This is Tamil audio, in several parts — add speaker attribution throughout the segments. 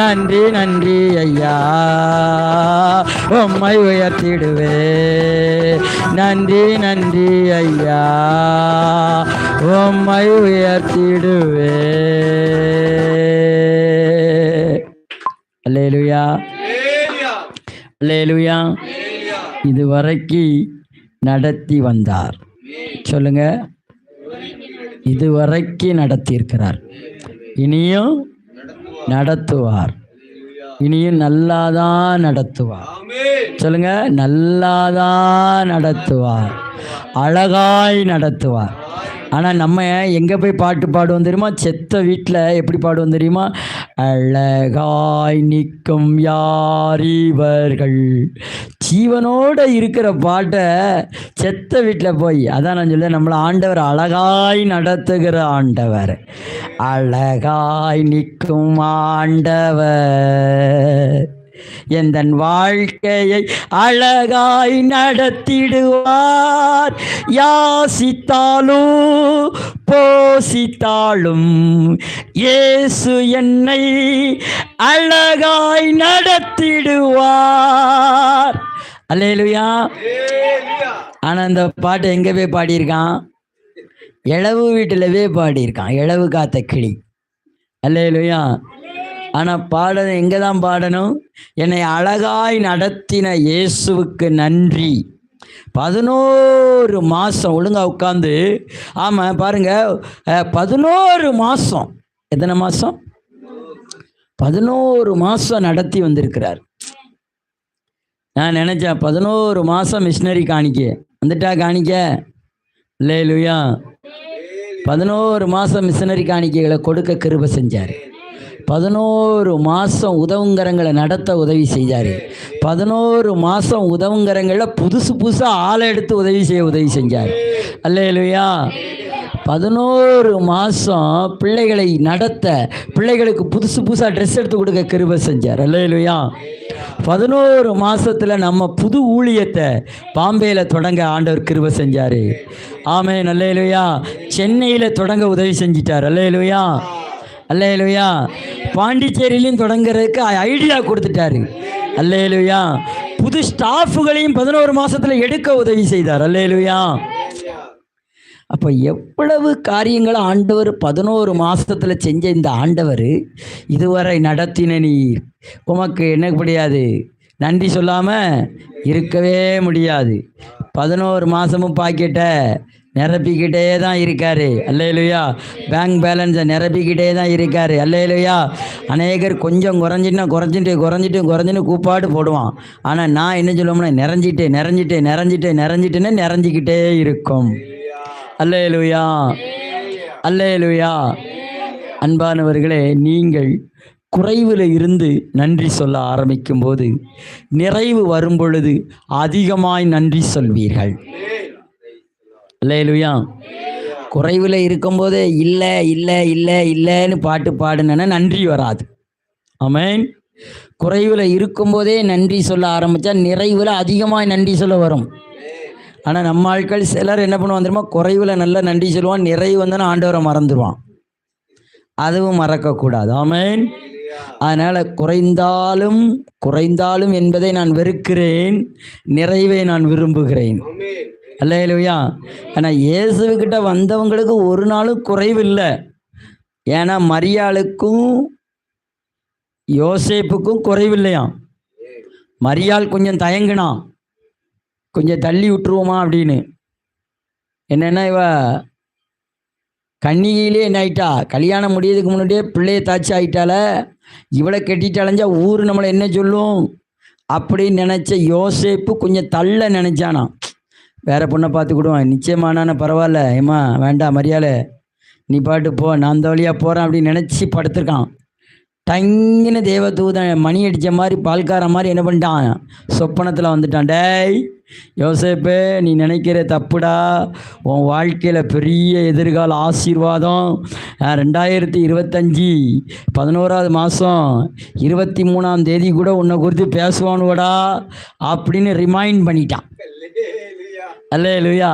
Speaker 1: நன்றி நன்றி ஐயா. உம்மை உயர்த்திடுவே. நன்றி நன்றி ஐயா. உம்மை உயர்த்திடுவே. அல்லேலுயா. அல்லேலுயா. இதுவரைக்கு நடத்தி வந்தார். சொல்லுங்க. இதுவரைக்கு நடத்தியிருக்கிறார். இனியும் நடத்துவார். இனியும் நல்லாதான் நடத்துவார். சொல்லுங்க நல்லாதான் நடத்துவார். அழகாய் நடத்துவார். ஆனால் நம்ம எங்கே போய் பாட்டு பாடுவோம் தெரியுமா? செத்த வீட்டில் எப்படி பாடுவோம் தெரியுமா? அழகாய் நிற்கும் யார் இவர்கள்? ஜீவனோட இருக்கிற பாட்டை செத்த வீட்டில் போய் அதான் நான் சொல்ல நம்மளை ஆண்டவர் அழகாய் நடத்துகிற ஆண்டவர். அழகாய் நிற்கும் ஆண்டவர். எந்தன் வாழ்க்கையை அழகாய் நடத்திடுவார். யாசித்தாலும் போசித்தாலும் இயேசு என்னை அழகாய் நடத்திடுவார். அல்லேலுயா. ஆனால் அந்த பாட்டை எங்கே போய் பாடியிருக்கான்? இளவு வீட்டில் போய் பாடியிருக்கான். இளவு காத்த கிளி. அல்லேலுயா. ஆனால் பாடணும் எங்கே தான் பாடணும்? என்னை அழகாய் நடத்தின இயேசுவுக்கு நன்றி. பதினோரு மாதம் ஒழுங்கா உட்காந்து ஆமாம் பாருங்க பதினோரு மாதம் எத்தனை மாதம் பதினோரு மாதம் நடத்தி வந்திருக்கிறார். நான் நினச்சேன் பதினோரு மாதம் மிஷினரி காணிக்க. வந்துட்டா காணிக்க? இல்லையா? பதினோரு மாதம் மிஷினரி காணிக்கைகளை கொடுக்க கிருப செஞ்சார். பதினோரு மாதம் உதவுங்கரங்களை நடத்த உதவி செய்தார் பதினோரு மாதம் உதவுங்கரங்களில் புதுசு புதுசாக ஆளை எடுத்து உதவி செய்ய உதவி செஞ்சார். அல்லேலுயா. பதினோரு மாதம் பிள்ளைகளை நடத்த பிள்ளைகளுக்கு புதுசு புதுசாக ட்ரெஸ் எடுத்து கொடுக்க கிருபை செஞ்சார். அல்லேலுயா. பதினோரு மாதத்தில் நம்ம புது ஊழியத்தை பாம்பேயில் தொடங்க ஆண்டவர் கிருபை செஞ்சார். ஆமே நல்லேலுயா சென்னையில் தொடங்க உதவி செஞ்சிட்டார். அல்லேலுயா. அல்லேலுயா. பாண்டிச்சேரியிலையும் தொடங்குறதுக்கு ஐடியா கொடுத்துட்டாரு. அல்லேலுயா. புது ஸ்டாஃபுகளையும் பதினோரு மாசத்துல எடுக்க உதவி செய்தார். அல்லேலுயா. அப்போ எவ்வளவு காரியங்களை ஆண்டவர் பதினோரு மாசத்துல செஞ்ச இந்த ஆண்டவர் இதுவரை நடத்தின நீர். உமக்கு என்ன முடியாது நன்றி சொல்லாமல் இருக்கவே முடியாது. பதினோரு மாதமும் பாக்கெட்டை நிரப்பிக்கிட்டே தான் இருக்காரு. அல்லையிலுயா பேங்க் பேலன்ஸை நிரப்பிக்கிட்டே தான் இருக்காரு. அல்லையிலுயா அநேகர் கொஞ்சம் குறைஞ்சிட்டுனா குறைஞ்சிட்டு குறைஞ்சிட்டு குறைஞ்சின்னு கூப்பாடு போடுவான். ஆனால் நான் என்ன சொல்லுவோம்னா நிறைஞ்சிட்டு நிறைஞ்சிட்டு நிறைஞ்சிட்டு நிறைஞ்சிட்டுன்னு நிறைஞ்சிக்கிட்டே இருக்கும். அல்லையிலுயா அல்லையிலுயா அன்பானவர்களே நீங்கள் குறைவில் இருந்து நன்றி சொல்ல ஆரம்பிக்கும் போது நிறைவு வரும் பொழுது அதிகமாய் நன்றி சொல்வீர்கள். அல்லேலுயா. குறைவில் இருக்கும்போதே இல்லை இல்லை இல்லை இல்லைன்னு பாட்டு பாடுனேன்னா நன்றி வராது. ஆமேன். குறைவில் இருக்கும்போதே நன்றி சொல்ல ஆரம்பித்தா நிறைவில் அதிகமாக நன்றி சொல்ல வரும். ஆனால் நம்ம ஆட்கள் சிலர் என்ன பண்ணுவான் தெரியுமா? குறைவில் நல்ல நன்றி சொல்லுவான் நிறைவு வந்தோன்னா ஆண்டவரை மறந்துடுவான் அதுவும் மறக்கக்கூடாது. ஆமேன். அதனால் குறைந்தாலும் குறைந்தாலும் என்பதை நான் வெறுக்கிறேன் நிறைவை நான் விரும்புகிறேன். அல்லையா ஆனால் இயேசுக்கிட்ட வந்தவங்களுக்கு ஒரு நாளும் குறைவில்லை. ஏன்னா மரியாளுக்கும் யோசேப்புக்கும் குறைவில்லையாம். மரியாள் கொஞ்சம் தயங்கினான். கொஞ்சம் தள்ளி விட்டுருவோமா அப்படின்னு. என்னென்னா இவ கன்னிகையிலே என்ன ஆயிட்டா? கல்யாணம் முடியதுக்கு முன்னாடியே பிள்ளைய தாச்சி ஆயிட்டால இவளை கட்டிட்டாலஞ்சா ஊர் நம்மளை என்ன சொல்லும்? அப்படின்னு நினச்ச யோசேப்பு கொஞ்சம் தள்ள நினச்சானா வேற பொண்ணை பார்த்துக்கிடுவான் நிச்சயமானான பரவாயில்ல. ஏம்மா வேண்டாம் மரியாதை. நீ பாட்டு போ நான் அந்த வழியாக போகிறேன் அப்படின்னு நினச்சி படுத்திருக்கான். தெய்வ தேவதூதன் மணி அடித்த மாதிரி பால்கார மாதிரி என்ன பண்ணிட்டான்? சொப்பனத்தில் வந்துட்டான். டேய் யோசேப்பு நீ நினைக்கிற தப்புடா. உன் வாழ்க்கையில் பெரிய எதிர்கால ஆசீர்வாதம். ரெண்டாயிரத்தி இருபத்தஞ்சி பதினோராவது மாதம் இருபத்தி மூணாம் தேதி கூட உன்னை குறித்து பேசுவானுவடா அப்படின்னு ரிமைண்ட் பண்ணிட்டான். அல்லே லுயா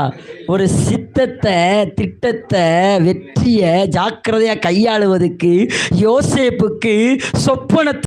Speaker 1: ஒரு சித்தத்தை திட்டத்தை வெற்றியை ஜாக்கிரதையாக கையாளுவதற்கு யோசேப்புக்கு சொப்பனத்தை